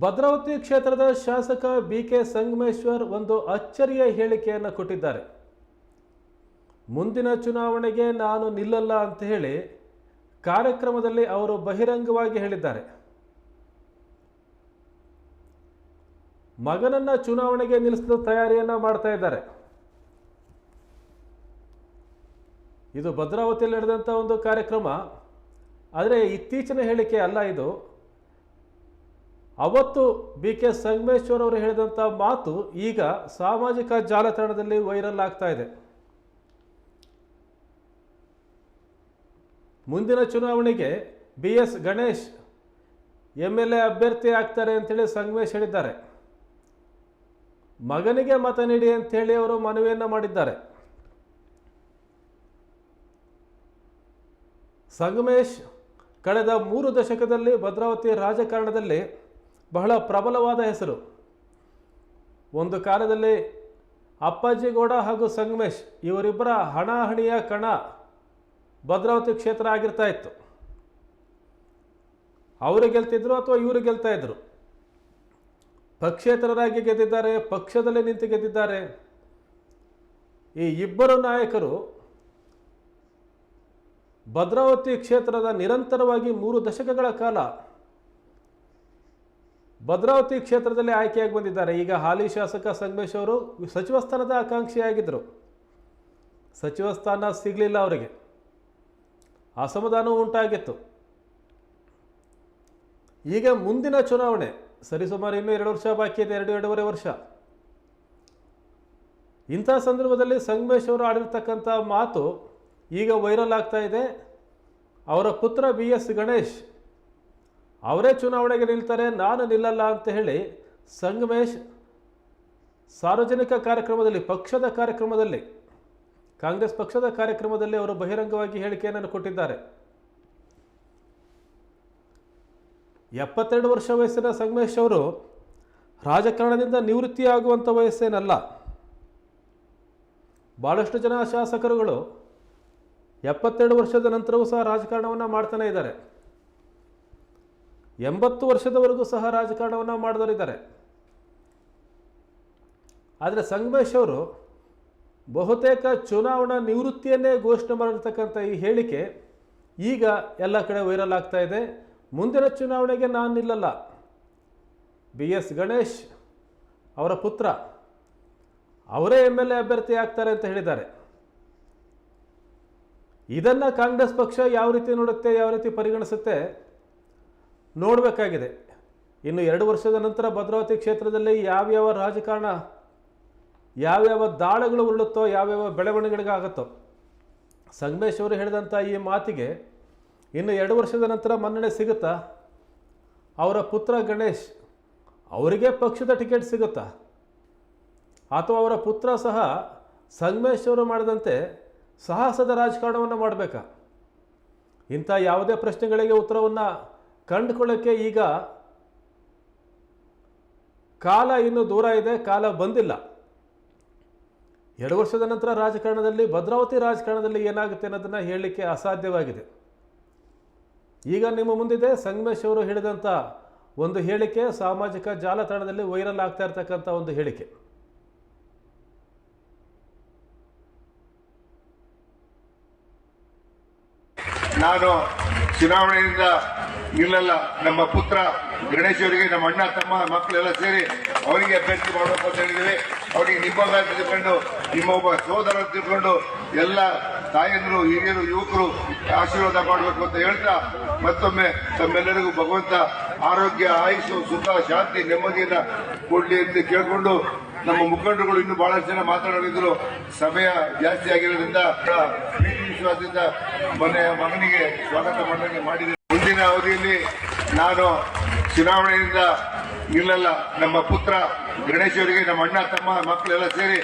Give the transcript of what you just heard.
ಭದ್ರಾವತಿ ಕ್ಷೇತ್ರದ ಶಾಸಕ B K Sangameshwar ಒಂದು ಅಚ್ಚರಿಯ ಹೇಳಿಕೆಯನ್ನು ಕೊಟ್ಟಿದ್ದಾರೆ. ಮುಂದಿನ ಚುನಾವಣೆಗೆ ನಾನು ನಿಲ್ಲಲ್ಲ ಅಂತ ಹೇಳಿ ಕಾರ್ಯಕ್ರಮದಲ್ಲಿ ಅವರು ಬಹಿರಂಗವಾಗಿ ಹೇಳಿದ್ದಾರೆ. ಮಗನನ್ನ ಚುನಾವಣೆಗೆ ನಿಲ್ಲಿಸಲು ತಯಾರಿಯನ್ನ ಮಾಡ್ತಾ ಇದ್ದಾರೆ. ಇದು ಭದ್ರಾವತಿಯಲ್ಲಿ ನಡೆದಂಥ ಒಂದು ಕಾರ್ಯಕ್ರಮ. ಆದರೆ ಇತ್ತೀಚಿನ ಹೇಳಿಕೆ ಅಲ್ಲ ಇದು. ಅವತ್ತು ಬಿ ಕೆ ಸಂಗಮೇಶ್ವರ್ ಅವರು ಹೇಳಿದಂಥ ಮಾತು ಈಗ ಸಾಮಾಜಿಕ ಜಾಲತಾಣದಲ್ಲಿ ವೈರಲ್ ಆಗ್ತಾ ಇದೆ. ಮುಂದಿನ ಚುನಾವಣೆಗೆ B S Ganesh M L A ಅಭ್ಯರ್ಥಿ ಆಗ್ತಾರೆ ಅಂತೇಳಿ ಸಂಗಮೇಶ್ ಹೇಳಿದ್ದಾರೆ. ಮಗನಿಗೆ ಮತ ನೀಡಿ ಅಂತೇಳಿ ಅವರು ಮನವಿಯನ್ನು ಮಾಡಿದ್ದಾರೆ. ಸಂಗಮೇಶ್ ಕಳೆದ ಮೂರು ದಶಕದಲ್ಲಿ ಭದ್ರಾವತಿ ರಾಜಕಾರಣದಲ್ಲಿ ಬಹಳ ಪ್ರಬಲವಾದ ಹೆಸರು. ಒಂದು ಕಾಲದಲ್ಲಿ ಅಪ್ಪಾಜಿಗೌಡ ಹಾಗೂ ಸಂಗಮೇಶ್ ಇವರಿಬ್ಬರ ಹಣಾಹಣಿಯ ಕಣ ಭದ್ರಾವತಿ ಕ್ಷೇತ್ರ ಆಗಿರ್ತಾ ಇತ್ತು. ಅವರು ಗೆಲ್ತಿದ್ರು ಅಥವಾ ಇವರು ಗೆಲ್ತಾ ಇದ್ರು? ಪಕ್ಷೇತರರಾಗಿ ಗೆದ್ದಿದ್ದಾರೆ, ಪಕ್ಷದಲ್ಲಿ ನಿಂತು ಗೆದ್ದಿದ್ದಾರೆ. ಈ ಇಬ್ಬರು ನಾಯಕರು ಭದ್ರಾವತಿ ಕ್ಷೇತ್ರದ ನಿರಂತರವಾಗಿ ಮೂರು ದಶಕಗಳ ಕಾಲ ಭದ್ರಾವತಿ ಕ್ಷೇತ್ರದಲ್ಲಿ ಆಯ್ಕೆಯಾಗಿ ಬಂದಿದ್ದಾರೆ. ಈಗ ಹಾಲಿ ಶಾಸಕ ಸಂಗಮೇಶ್ ಅವರು ಸಚಿವ ಸ್ಥಾನದ ಆಕಾಂಕ್ಷಿಯಾಗಿದ್ದರು. ಸಚಿವ ಸ್ಥಾನ ಸಿಗಲಿಲ್ಲ ಅವರಿಗೆ. ಅಸಮಾಧಾನವೂ ಉಂಟಾಗಿತ್ತು. ಈಗ ಮುಂದಿನ ಚುನಾವಣೆ. ಸರಿಸುಮಾರು ಇನ್ನೂ ಎರಡು ವರ್ಷ ಬಾಕಿ ಇದೆ, ಎರಡು, ಎರಡೂವರೆ ವರ್ಷ. ಇಂಥ ಸಂದರ್ಭದಲ್ಲಿ ಸಂಗಮೇಶ್ ಅವರು ಆಡಿರ್ತಕ್ಕಂಥ ಮಾತು ಈಗ ವೈರಲ್ ಆಗ್ತಾ ಇದೆ. ಅವರ ಪುತ್ರ ಬಿ ಎಸ್ ಗಣೇಶ್ ಅವರೇ ಚುನಾವಣೆಗೆ ನಿಲ್ತಾರೆ, ನಾನು ನಿಲ್ಲಲ್ಲ ಅಂತ ಹೇಳಿ ಸಂಗಮೇಶ್ ಸಾರ್ವಜನಿಕ ಕಾರ್ಯಕ್ರಮದಲ್ಲಿ, ಪಕ್ಷದ ಕಾರ್ಯಕ್ರಮದಲ್ಲಿ, ಕಾಂಗ್ರೆಸ್ ಪಕ್ಷದ ಕಾರ್ಯಕ್ರಮದಲ್ಲಿ ಅವರು ಬಹಿರಂಗವಾಗಿ ಹೇಳಿಕೆಯನ್ನು ಕೊಟ್ಟಿದ್ದಾರೆ. ಎಪ್ಪತ್ತೆರಡು ವರ್ಷ ವಯಸ್ಸಿನ ಸಂಗಮೇಶ್ ಅವರು ರಾಜಕಾರಣದಿಂದ ನಿವೃತ್ತಿಯಾಗುವಂಥ ವಯಸ್ಸೇನಲ್ಲ. ಭಾಳಷ್ಟು ಜನ ಶಾಸಕರುಗಳು ಎಪ್ಪತ್ತೆರಡು ವರ್ಷದ ನಂತರವೂ ಸಹ ರಾಜಕಾರಣವನ್ನು ಮಾಡ್ತಾನೆ ಇದ್ದಾರೆ. ಎಂಬತ್ತು ವರ್ಷದವರೆಗೂ ಸಹ ರಾಜಕಾರಣವನ್ನು ಮಾಡಿದವರಿದ್ದಾರೆ. ಆದರೆ ಸಂಗಮೇಶ್ ಅವರು ಬಹುತೇಕ ಚುನಾವಣಾ ನಿವೃತ್ತಿಯನ್ನೇ ಘೋಷಣೆ ಮಾಡಿರ್ತಕ್ಕಂಥ ಈ ಹೇಳಿಕೆ ಈಗ ಎಲ್ಲ ಕಡೆ ವೈರಲ್ ಆಗ್ತಾ ಇದೆ. ಮುಂದಿನ ಚುನಾವಣೆಗೆ ನಾನು ನಿಲ್ಲಲ್ಲ. ಬಿ ಎಸ್ ಗಣೇಶ್ ಅವರ ಪುತ್ರ, ಅವರೇ ಎಂ ಎಲ್ ಎ ಅಭ್ಯರ್ಥಿ ಆಗ್ತಾರೆ ಅಂತ ಹೇಳಿದ್ದಾರೆ. ಇದನ್ನು ಕಾಂಗ್ರೆಸ್ ಪಕ್ಷ ಯಾವ ರೀತಿ ನೋಡುತ್ತೆ, ಯಾವ ರೀತಿ ಪರಿಗಣಿಸುತ್ತೆ ನೋಡಬೇಕಾಗಿದೆ. ಇನ್ನು ಎರಡು ವರ್ಷದ ನಂತರ ಭದ್ರಾವತಿ ಕ್ಷೇತ್ರದಲ್ಲಿ ಯಾವ್ಯಾವ ರಾಜಕಾರಣ, ಯಾವ್ಯಾವ ದಾಳಗಳು ಉರುಳುತ್ತೋ, ಯಾವ್ಯಾವ ಬೆಳವಣಿಗೆಗಳಿಗಾಗತ್ತೋ. ಸಂಗಮೇಶ್ ಅವರು ಹೇಳಿದಂಥ ಈ ಮಾತಿಗೆ ಇನ್ನು ಎರಡು ವರ್ಷದ ನಂತರ ಮನ್ನಣೆ ಸಿಗುತ್ತಾ? ಅವರ ಪುತ್ರ ಗಣೇಶ್, ಅವರಿಗೆ ಪಕ್ಷದ ಟಿಕೆಟ್ ಸಿಗುತ್ತಾ? ಅಥವಾ ಅವರ ಪುತ್ರ ಸಹ ಸಂಗಮೇಶ್ ಮಾಡಿದಂತೆ ಸಾಹಸದ ರಾಜಕಾರಣವನ್ನು ಮಾಡಬೇಕಾ? ಇಂಥ ಯಾವುದೇ ಪ್ರಶ್ನೆಗಳಿಗೆ ಉತ್ತರವನ್ನು ಕಂಡುಕೊಳ್ಳೋಕ್ಕೆ ಈಗ ಕಾಲ ಇನ್ನೂ ದೂರ ಇದೆ, ಕಾಲ ಬಂದಿಲ್ಲ. ಎರಡು ವರ್ಷದ ನಂತರ ರಾಜಕಾರಣದಲ್ಲಿ, ಭದ್ರಾವತಿ ರಾಜಕಾರಣದಲ್ಲಿ ಏನಾಗುತ್ತೆ ಅನ್ನೋದನ್ನು ಹೇಳಲಿಕ್ಕೆ ಅಸಾಧ್ಯವಾಗಿದೆ. ಈಗ ನಿಮ್ಮ ಮುಂದಿದೆ ಸಂಗಮೇಶ್ ಅವರು ಹೇಳಿದಂಥ ಒಂದು ಹೇಳಿಕೆ, ಸಾಮಾಜಿಕ ಜಾಲತಾಣದಲ್ಲಿ ವೈರಲ್ ಆಗ್ತಾ ಇರ್ತಕ್ಕಂಥ ಒಂದು ಹೇಳಿಕೆ. ನಾನು ಚುನಾವಣೆಯಿಂದ ನಿಲ್ಲಲ್ಲ ನಮ್ಮ ಪುತ್ರ ಗಣೇಶ್ ಅವರಿಗೆ, ನಮ್ಮ ಅಣ್ಣ, ತಮ್ಮ ಮಕ್ಕಳೆಲ್ಲ ಸೇರಿ ಅವರಿಗೆ ಅಭ್ಯರ್ಥಿ ಮಾಡಬೇಕು ಅಂತ ಹೇಳಿದ್ದೀವಿ. ಅವರಿಗೆ ನಿಮ್ಮ ತಿಳ್ಕೊಂಡು, ನಿಮ್ಮ ಒಬ್ಬ ಸೋದರ ತಿಳ್ಕೊಂಡು ಎಲ್ಲ ತಾಯಂದರು, ಹಿರಿಯರು, ಯುವಕರು ಆಶೀರ್ವಾದ ಮಾಡಬೇಕು ಅಂತ ಹೇಳ್ತಾ ಮತ್ತೊಮ್ಮೆ ತಮ್ಮೆಲ್ಲರಿಗೂ ಭಗವಂತ ಆರೋಗ್ಯ, ಆಯುಷು, ಸುಖ, ಶಾಂತಿ, ನೆಮ್ಮದಿಯನ್ನ ಕೊಡಲಿ ಅಂತ ಕೇಳಿಕೊಂಡು ನಮ್ಮ ಮುಖಂಡರುಗಳು ಇನ್ನು ಬಹಳಷ್ಟು ಜನ ಮಾತನಾಡಿದ್ರು ಸಮಯ ಜಾಸ್ತಿ ಆಗಿರೋದ್ರಿಂದ, ಪ್ರೀತಿ ವಿಶ್ವಾಸದಿಂದ ಮನೆಯ ಮಗನಿಗೆ ಸ್ವಾಗತ ಮಾಡಿದೆ ಮುಂದಿನ ಅವಧಿಯಲ್ಲಿ ನಾನು ಚುನಾವಣೆಯಿಂದ ಇಲ್ಲಲ್ಲ ನಮ್ಮ ಪುತ್ರ ಗಣೇಶ್ ಅವರಿಗೆ ನಮ್ಮ ಅಣ್ಣ ತಮ್ಮ ಮಕ್ಕಳೆಲ್ಲ ಸೇರಿ